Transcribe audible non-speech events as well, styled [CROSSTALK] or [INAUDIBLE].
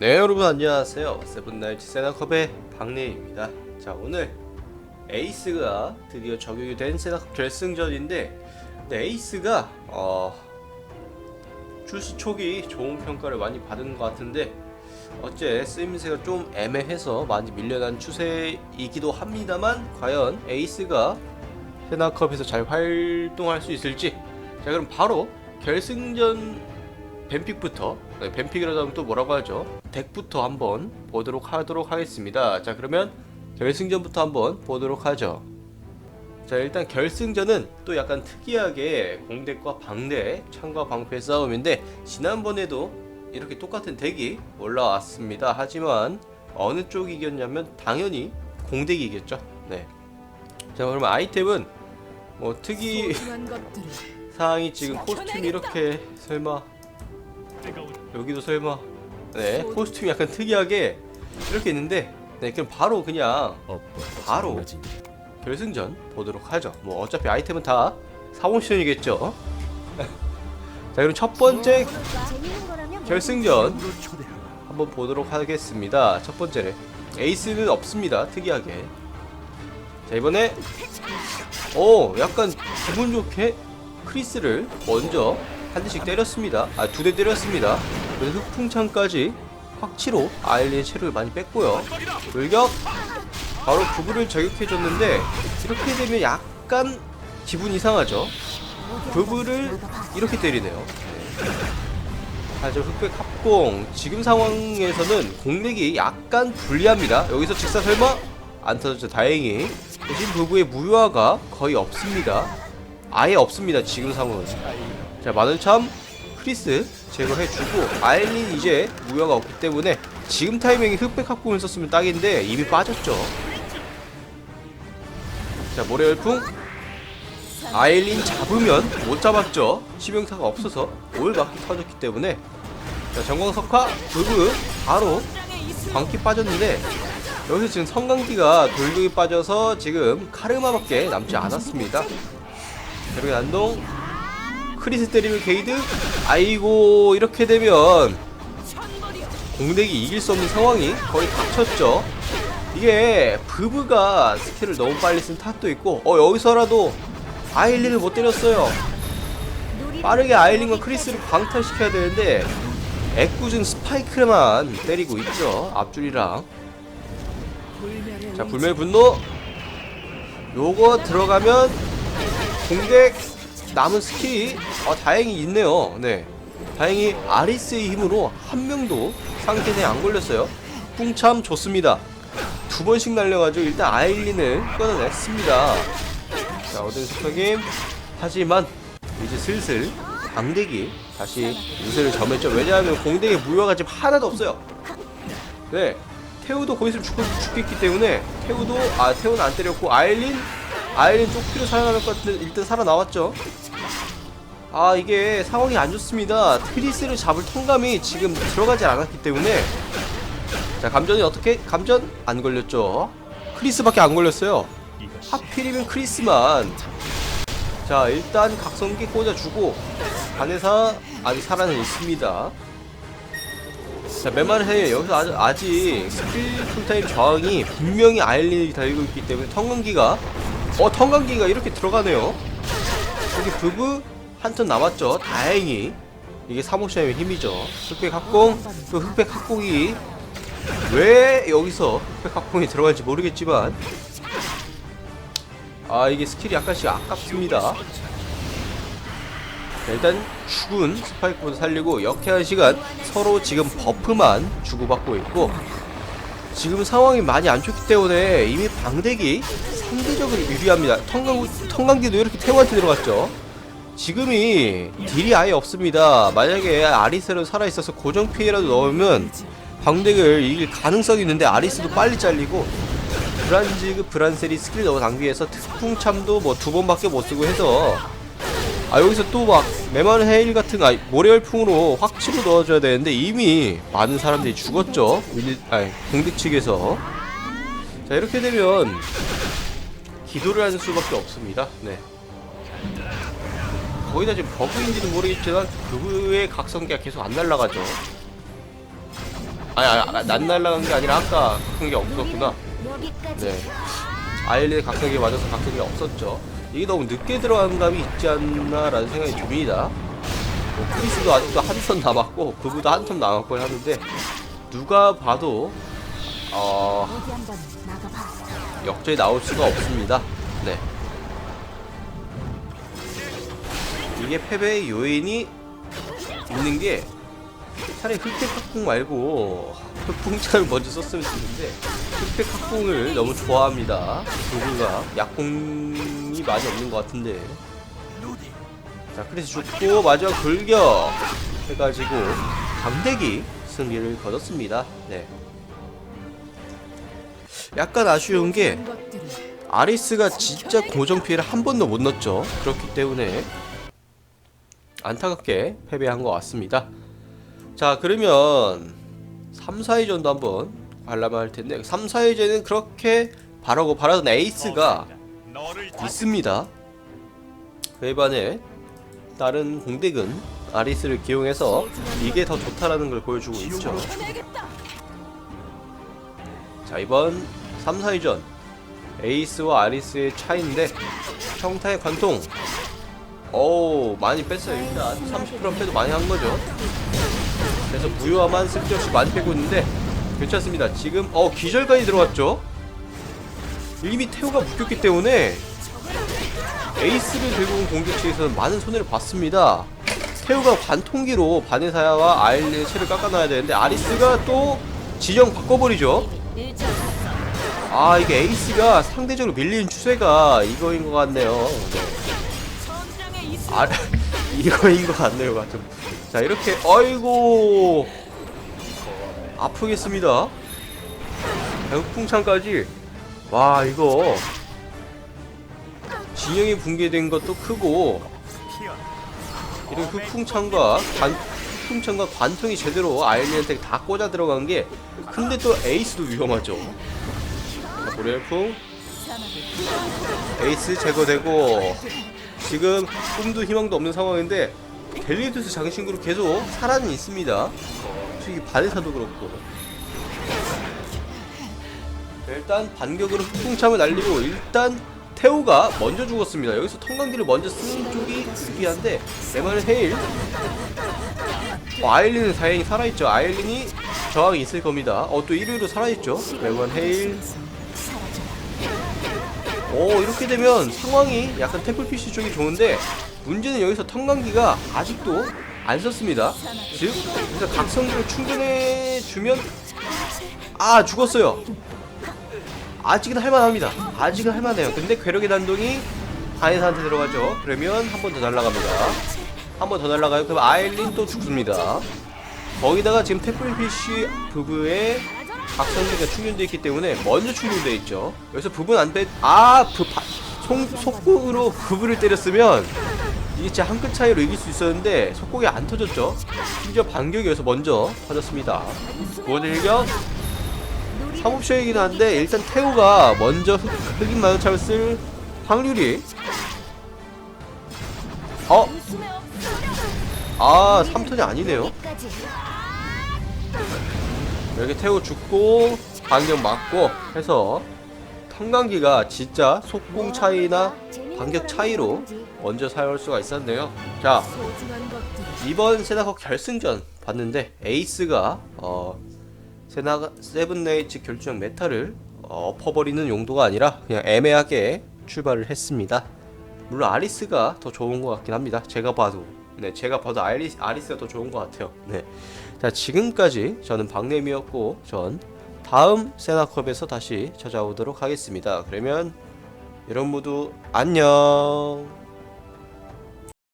네 여러분 안녕하세요. 세븐나이츠 세나컵의 박래입니다. 자 오늘 에이스가 드디어 적용이 된 세나컵 결승전인데 근데 에이스가 어 출시 초기 좋은 평가를 많이 받은 것 같은데 어째 쓰임새가 좀 애매해서 많이 밀려난 추세이기도 합니다만 과연 에이스가 세나컵에서 잘 활동할 수 있을지. 자 그럼 바로 결승전 뱀픽부터? 네, 뱀픽이라도 하면 또 뭐라고 하죠? 덱부터 한번 보도록 하도록 하겠습니다. 자 그러면 결승전부터 한번 보도록 하죠. 자 일단 결승전은 또 약간 특이하게 공덱과 방대 창과 방패 싸움인데 지난번에도 이렇게 똑같은 덱이 올라왔습니다. 하지만 어느 쪽이 이겼냐면 당연히 공덱이 이겼죠. 네 자 그러면 아이템은 뭐 특이 [LAUGHS] 사항이 지금 코스튬이 이렇게 설마 여기도 설마. 네 코스튬이 약간 특이하게 이렇게 있는데 네 그럼 바로 그냥 바로 결승전 보도록 하죠. 뭐 어차피 아이템은 다 사모션이겠죠. [LAUGHS] 자 그럼 첫 번째 결승전 한번 보도록 하겠습니다. 첫 번째는 에이스는 없습니다. 특이하게. 자 이번에 오 약간 기분 좋게 크리스를 먼저 한 대씩 때렸습니다. 아 두 대 때렸습니다. 그래서 흑풍창까지 확치로 아일리의 체력을 많이 뺐고요. 돌격! 바로 부부를 저격해줬는데 이렇게 되면 약간 기분 이상하죠? 부부를 이렇게 때리네요. 하죠 흑백 합공. 지금 상황에서는 공격이 약간 불리합니다. 여기서 직사 설마? 안 터졌죠. 다행히. 대신 부부의 무효화가 거의 없습니다. 아예 없습니다 지금 상황은 자 마늘참 크리스 제거해주고 아일린 이제 무효가 없기 때문에 지금 타이밍에 흑백 합공을 썼으면 딱인데 이미 빠졌죠. 자 모래 열풍. 아일린 잡으면 못 잡았죠. 치명타가 없어서 올 바퀴 터졌기 때문에. 자 정광석화 부부 바로 광기 빠졌는데 여기서 지금 성강기가 돌격이 빠져서 지금 카르마밖에 남지 않았습니다. 그리고 난동 크리스 때리면 게이드? 아이고 이렇게 되면 공덱이 이길 수 없는 상황이 거의 닥쳤죠. 이게 부부가 스킬을 너무 빨리 쓴 탓도 있고 어 여기서라도 아일린을 못 때렸어요. 빠르게 아일린과 크리스를 광탈시켜야 되는데 애꿎은 스파이크만 때리고 있죠 앞줄이랑. 자 불멸 분노. 요거 들어가면 공백 남은 스킬이 어, 다행히 있네요. 네. 다행히 아리스의 힘으로 한 명도 상태에 안 걸렸어요. 뿡참 좋습니다. 두 번씩 날려가지고 일단 아일린을 끊어냈습니다. 자 어든 스퍼김 하지만 이제 슬슬 강대기 다시 우세를 점했죠. 왜냐하면 공대기 무효가 지금 하나도 없어요. 네. 태우도 거기서 죽, 죽겠기 때문에 태우도 아 태우는 안 때렸고 아일린 아일린 쪽피로 살아남을 것 같은데 일단 살아나왔죠 아 이게 상황이 안 좋습니다. 트리스를 잡을 통감이 지금 들어가지 않았기 때문에. 자 감전이 어떻게 감전? 안 걸렸죠. 크리스밖에 안 걸렸어요. 하필이면 크리스만. 자 일단 각성기 꽂아주고 반에사 아직 살아는 있습니다. 자 메마르헤 여기서 아직, 아직 스킬 풀타임 저항이 분명히 아일린이 달리고 있기 때문에 턴강기가 어 턴강기가 이렇게 들어가네요. 여기 부부 한 턴 남았죠. 다행히. 이게 사모샤의 힘이죠. 흑백 합공 그 흑백 합공이 왜 여기서 흑백 합공이 들어갈지 모르겠지만 아 이게 스킬이 약간씩 아깝습니다. 자, 일단 죽은 스파이크부터 살리고 역해한 시간 서로 지금 버프만 주고받고 있고 지금 상황이 많이 안 좋기 때문에 이미 방대기 상대적으로 유리합니다. 턴강, 턴강기도 이렇게 태우한테 들어갔죠 지금이 딜이 아예 없습니다. 만약에 아리스를 살아있어서 고정 피해라도 넣으면 방덱을 이길 가능성이 있는데 아리스도 빨리 잘리고 브란지그 브란셀이 스킬 너무 낭비해서 특풍참도 뭐 두 번밖에 못 쓰고 해서 아 여기서 또 막 메만 헤일 같은 아 모래열풍으로 확 치고 넣어줘야 되는데 이미 많은 사람들이 죽었죠. 밀리 아니 공敵 측에서. 자 이렇게 되면 기도를 하는 수밖에 없습니다. 네 거기다 지금 버그인지는 모르겠지만 그의 각성기가 계속 안 날라가죠 아니, 아니 난 날라간 게 아니라 아까 각성기 없었구나. 네. 아일의 각성기에 맞아서 각성기가 없었죠. 이게 너무 늦게 들어간 감이 있지 않나라는 생각이 듭니다. 뭐, 크리스도 아직도 한턴 남았고, 그보다 한턴 남았고 하는데, 누가 봐도, 어. 역전이 나올 수가 없습니다. 네. 이게 패배의 요인이 있는 게 차라리 흑백 학궁 말고 흑풍차를 먼저 썼으면 좋는데 흑백 학궁을 너무 좋아합니다. 누구가 약궁이 많이 없는 것 같은데. 자, 그래서 죽고 마지막 돌격 해가지고 강대기 승리를 거뒀습니다. 네. 약간 아쉬운 게 아리스가 진짜 고정 피해를 한 번도 못 넣었죠. 그렇기 때문에 안타깝게 패배한 것 같습니다. 자, 그러면 3, 4회전도 한번 관람을 할 텐데 3, 4회전은 그렇게 바라고 바라던 에이스가 있습니다. 그에 반해 다른 공덱은 아리스를 기용해서 이게 더 좋다라는 걸 보여주고 있죠. 자 이번 3, 4위전 에이스와 아리스의 차이인데 평타의 관통 오 많이 뺐어요 일단 30% 빼도 많이 한 거죠 그래서 무효화만 쓸데없이 많이 빼고 있는데 괜찮습니다 지금 어 기절까지 들어왔죠 이미 태우가 묶였기 때문에 에이스를 들고 온 공격체에서는 많은 손해를 봤습니다 태우가 관통기로 바네사야와 아일의 체를 깎아놔야 되는데 아리스가 또 지형 바꿔버리죠. 아 이게 에이스가 상대적으로 밀리는 추세가 이거인 것 같네요. 네. 아 [LAUGHS] 이거인 것 같네요, 같은. 자 이렇게 어이고 아프겠습니다. 흑풍창까지 와 이거 진영이 붕괴된 것도 크고 이런 흑풍창과 관 흑풍창과 관통이 제대로 아일리한테 다 꽂아 들어간 게 근데 또 에이스도 위험하죠. 자, 보리엘풍 에이스 제거되고 지금 꿈도 희망도 없는 상황인데 델리두스 장신구로 계속 살아는 있습니다. 특히 바네사도 그렇고 일단 반격으로 흑풍참을 날리고 일단 태우가 먼저 죽었습니다. 여기서 통강기를 먼저 쓰는 쪽이 유리한데 에마는 헤일 어, 아일린은 다행히 살아있죠. 아일린이 저항이 있을 겁니다. 어, 또 1위로 살아있죠. 레몬 헤일. 오, 이렇게 되면 상황이 약간 태플피쉬 쪽이 좋은데, 문제는 여기서 턴강기가 아직도 안 썼습니다. 즉, 그래서 각성기를 충전해주면, 아, 죽었어요. 아직은 할만합니다. 아직은 할만해요. 근데 괴력의 단동이 바네사한테 들어가죠. 그러면 한 번 더 날아갑니다. 한 번 더 날아가요. 그럼 아일린 또 죽습니다. 거기다가 지금 태플피쉬 부부의 각성기가 충전되어 있기 때문에 먼저 충전되어 있죠. 여기서 부분 안 뺐, 아, 부, 바, 송, 속공으로 부부를 때렸으면 이게 진짜 한 끗 차이로 이길 수 있었는데 속공이 안 터졌죠. 심지어 반격이 여기서 먼저 터졌습니다. 구원 일격 사법시이긴 한데 일단 태우가 먼저 흑, 흑인 마요차를 쓸 확률이 어? 아 3턴이 아니네요 여기 태우 죽고 반격 맞고 해서 턴강기가 진짜 속공 차이나 반격 차이로 먼저 사용할 수가 있었네요 자 이번 세나컵 결승전 봤는데 에이스가 어 세나 세븐네이츠 결투장 메타를 어, 엎어버리는 용도가 아니라 그냥 애매하게 출발을 했습니다. 물론 아리스가 더 좋은 것 같긴 합니다. 제가 봐도 네 제가 봐도 아리스 아리스가 더 좋은 것 같아요. 네. 자 지금까지 저는 박냄이었고 전 다음 세나컵에서 다시 찾아오도록 하겠습니다. 그러면 여러분 모두 안녕.